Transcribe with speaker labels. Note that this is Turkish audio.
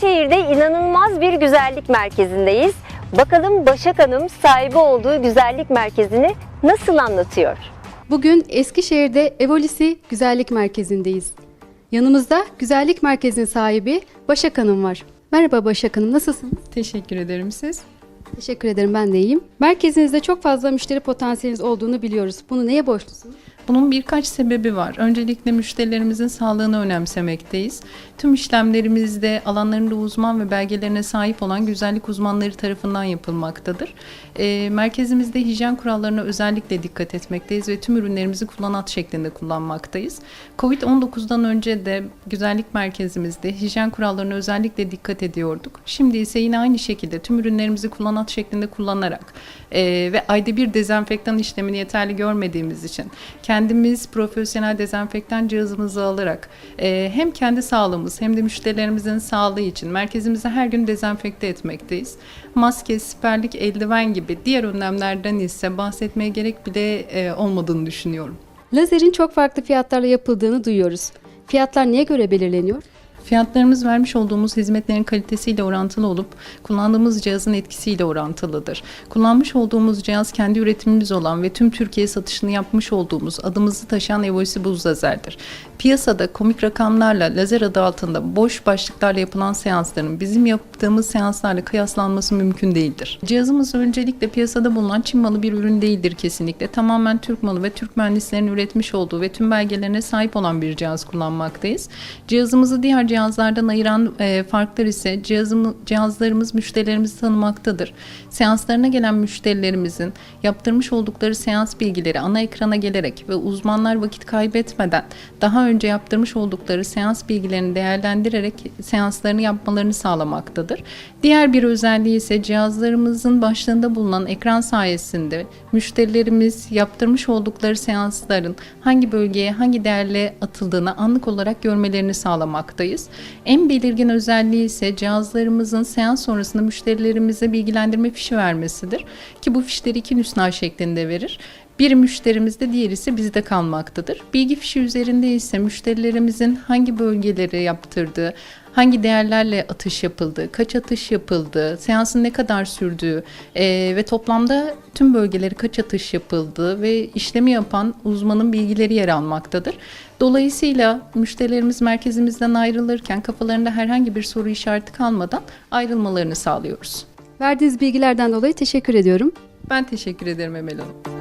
Speaker 1: Eskişehir'de inanılmaz bir güzellik merkezindeyiz. Bakalım Başak Hanım sahibi olduğu güzellik merkezini nasıl anlatıyor?
Speaker 2: Bugün Eskişehir'de Evolisi Güzellik Merkezi'ndeyiz. Yanımızda güzellik merkezinin sahibi Başak Hanım var. Merhaba Başak Hanım, nasılsınız?
Speaker 3: Teşekkür ederim siz.
Speaker 2: Teşekkür ederim, ben de iyiyim. Merkezinizde çok fazla müşteri potansiyeliniz olduğunu biliyoruz. Bunu neye borçlusunuz?
Speaker 3: Bunun birkaç sebebi var. Öncelikle müşterilerimizin sağlığını önemsemekteyiz. Tüm işlemlerimizde alanlarında uzman ve belgelerine sahip olan güzellik uzmanları tarafından yapılmaktadır. Ee, merkezimizde hijyen kurallarına özellikle dikkat etmekteyiz ve tüm ürünlerimizi kullanat şeklinde kullanmaktayız. Covid-19'dan önce de güzellik merkezimizde hijyen kurallarına özellikle dikkat ediyorduk. Şimdi ise yine aynı şekilde tüm ürünlerimizi kullanat şeklinde kullanarak e, ve ayda bir dezenfektan işlemini yeterli görmediğimiz için kendimiz profesyonel dezenfektan cihazımızı alarak e, hem kendi sağlığımız hem de müşterilerimizin sağlığı için merkezimizi her gün dezenfekte etmekteyiz. Maske, siperlik, eldiven gibi diğer önlemlerden ise bahsetmeye gerek bile e, olmadığını düşünüyorum.
Speaker 2: Lazerin çok farklı fiyatlarla yapıldığını duyuyoruz. Fiyatlar neye göre belirleniyor?
Speaker 3: Fiyatlarımız vermiş olduğumuz hizmetlerin kalitesiyle orantılı olup kullandığımız cihazın etkisiyle orantılıdır. Kullanmış olduğumuz cihaz kendi üretimimiz olan ve tüm Türkiye satışını yapmış olduğumuz adımızı taşıyan Evoisi buz lazerdir. Piyasada komik rakamlarla lazer adı altında boş başlıklarla yapılan seansların bizim yaptığımız seanslarla kıyaslanması mümkün değildir. Cihazımız öncelikle piyasada bulunan Çin malı bir ürün değildir kesinlikle. Tamamen Türk malı ve Türk mühendislerin üretmiş olduğu ve tüm belgelerine sahip olan bir cihaz kullanmaktayız. Cihazımızı diğer cihazlardan ayıran e, farklar ise cihazımı, cihazlarımız müşterilerimizi tanımaktadır. Seanslarına gelen müşterilerimizin yaptırmış oldukları seans bilgileri ana ekrana gelerek ve uzmanlar vakit kaybetmeden daha önce yaptırmış oldukları seans bilgilerini değerlendirerek seanslarını yapmalarını sağlamaktadır. Diğer bir özelliği ise cihazlarımızın başlığında bulunan ekran sayesinde müşterilerimiz yaptırmış oldukları seansların hangi bölgeye hangi değerle atıldığını anlık olarak görmelerini sağlamaktayız. En belirgin özelliği ise cihazlarımızın seans sonrasında müşterilerimize bilgilendirme fişi vermesidir. Ki bu fişleri iki nüsna şeklinde verir. Bir müşterimizde diğeri ise bizde kalmaktadır. Bilgi fişi üzerinde ise müşterilerimizin hangi bölgeleri yaptırdığı, hangi değerlerle atış yapıldı, kaç atış yapıldı, seansın ne kadar sürdüğü eee, ve toplamda tüm bölgeleri kaç atış yapıldı ve işlemi yapan uzmanın bilgileri yer almaktadır. Dolayısıyla müşterilerimiz merkezimizden ayrılırken kafalarında herhangi bir soru işareti kalmadan ayrılmalarını sağlıyoruz.
Speaker 2: Verdiğiniz bilgilerden dolayı teşekkür ediyorum.
Speaker 3: Ben teşekkür ederim Emel Hanım.